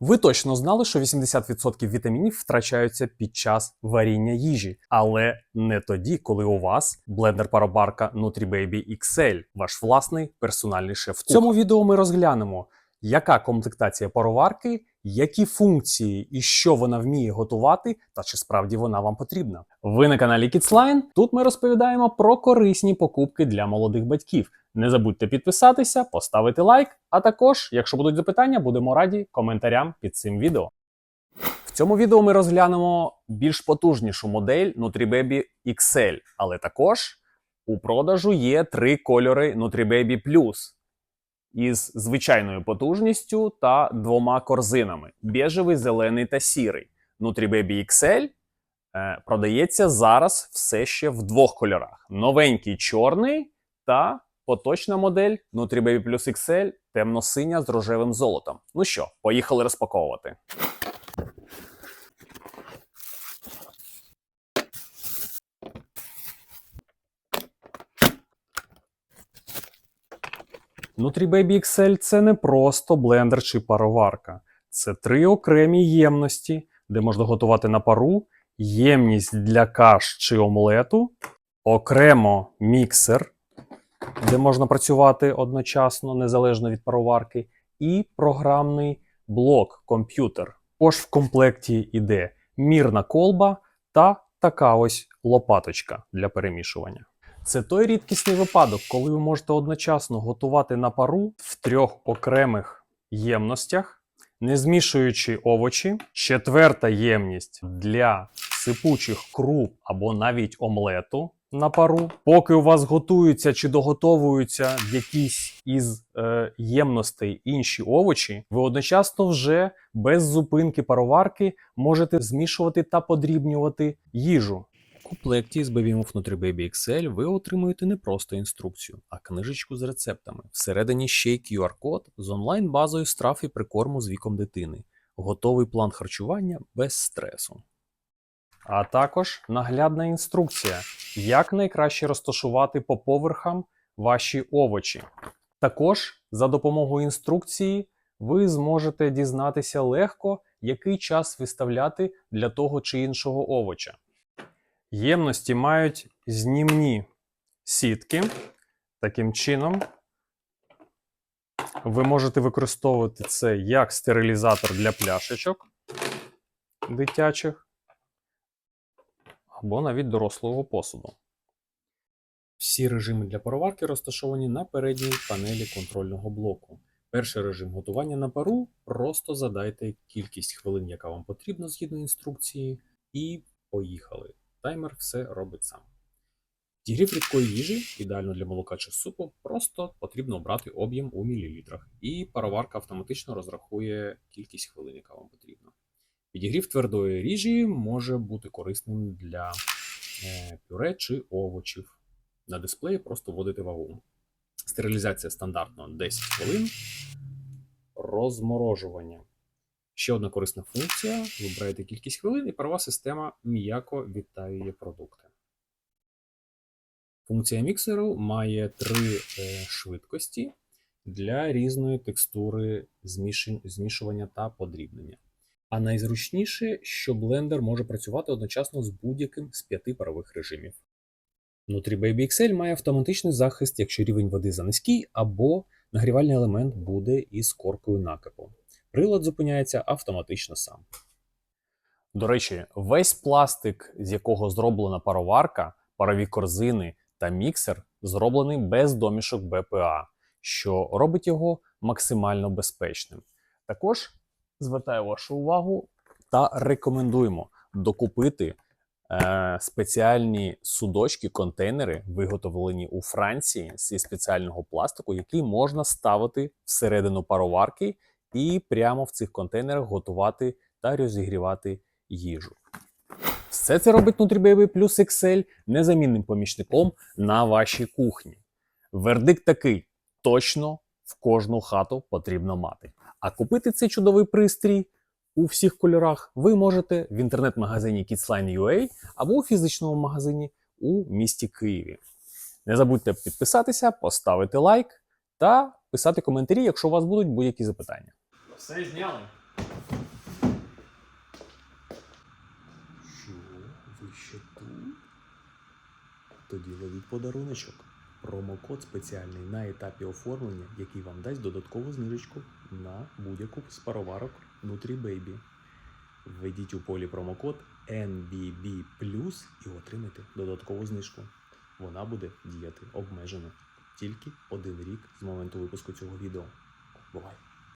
Ви точно знали, що 80% вітамінів втрачаються під час варіння їжі, але не тоді, коли у вас блендер паробарка NutriBaby XL, ваш власний персональний шеф. В цьому відео ми розглянемо, яка комплектація пароварки, які функції і що вона вміє готувати, та чи справді вона вам потрібна. Ви на каналі KidsLine. Тут ми розповідаємо про корисні покупки для молодих батьків. Не забудьте підписатися, поставити лайк, а також, якщо будуть запитання, будемо раді коментарям під цим відео. В цьому відео ми розглянемо більш потужнішу модель NutriBaby XL, але також у продажу є три кольори NutriBaby Plus із звичайною потужністю та двома корзинами: біжевий, зелений та сірий. NutriBaby XL е, продається зараз все ще в двох кольорах: новенький чорний та поточна модель NutriBaby Plus XL темно-синя з рожевим золотом. Ну що, поїхали розпаковувати. NutriBaby XL це не просто блендер чи пароварка. Це три окремі ємності, де можна готувати на пару, ємність для каш чи омлету, окремо міксер, де можна працювати одночасно, незалежно від пароварки, і програмний блок комп'ютер. Також в комплекті йде мірна колба та така ось лопаточка для перемішування. Це той рідкісний випадок, коли ви можете одночасно готувати на пару в трьох окремих ємностях, не змішуючи овочі. Четверта ємність для сипучих круп або навіть омлету на пару. Поки у вас готуються чи доготовуються в якійсь із е, ємностей інші овочі, ви одночасно вже без зупинки пароварки можете змішувати та подрібнювати їжу. Комплекті з Bevimov NutriBaby XL ви отримуєте не просто інструкцію, а книжечку з рецептами. Всередині ще й QR-код з онлайн-базою страв і прикорму з віком дитини. Готовий план харчування без стресу. А також наглядна інструкція, як найкраще розташувати по поверхам ваші овочі. Також за допомогою інструкції ви зможете дізнатися легко, який час виставляти для того чи іншого овоча. Ємності мають знімні сітки. Таким чином, ви можете використовувати це як стерилізатор для пляшечок дитячих або навіть дорослого посуду. Всі режими для пароварки розташовані на передній панелі контрольного блоку. Перший режим готування на пару просто задайте кількість хвилин, яка вам потрібна згідно інструкції, і поїхали. Таймер все робить сам. Дігрів рідкої їжі, ідеально для молока чи супу, просто потрібно обрати об'єм у мілілітрах, і пароварка автоматично розрахує кількість хвилин, яка вам потрібна. Підігрів твердої ріжі може бути корисним для е, пюре чи овочів. На дисплеї просто вводити вагу. Стерилізація стандартно 10 хвилин. Розморожування. Ще одна корисна функція: вибираєте кількість хвилин, і парова система м'яко відтаює продукти. Функція міксеру має три е, швидкості для різної текстури змішування та подрібнення. А найзручніше, що блендер може працювати одночасно з будь-яким з п'яти парових режимів. NutriBaby XL має автоматичний захист, якщо рівень води занизький, або нагрівальний елемент буде із коркою накипу. Прилад зупиняється автоматично сам. До речі, весь пластик, з якого зроблена пароварка, парові корзини та міксер, зроблений без домішок БПА, що робить його максимально безпечним. Також звертаю вашу увагу та рекомендуємо докупити е, спеціальні судочки, контейнери, виготовлені у Франції зі спеціального пластику, який можна ставити всередину пароварки і прямо в цих контейнерах готувати та розігрівати їжу. Все це робить NutriBaby Plus XL незамінним помічником на вашій кухні. Вердикт такий: точно в кожну хату потрібно мати. А купити цей чудовий пристрій у всіх кольорах ви можете в інтернет-магазині KidsLine.ua або у фізичному магазині у місті Києві. Не забудьте підписатися, поставити лайк та писати коментарі, якщо у вас будуть будь-які запитання. Все зняли. Що, ви ще тут? Тоді ловіть подаруночок. Промокод спеціальний на етапі оформлення, який вам дасть додаткову знижечку на будь-яку з пароварок Nutribaby. Введіть у полі промокод NBB і отримайте додаткову знижку. Вона буде діяти обмежено. Тільки один рік з моменту випуску цього відео. Бувай!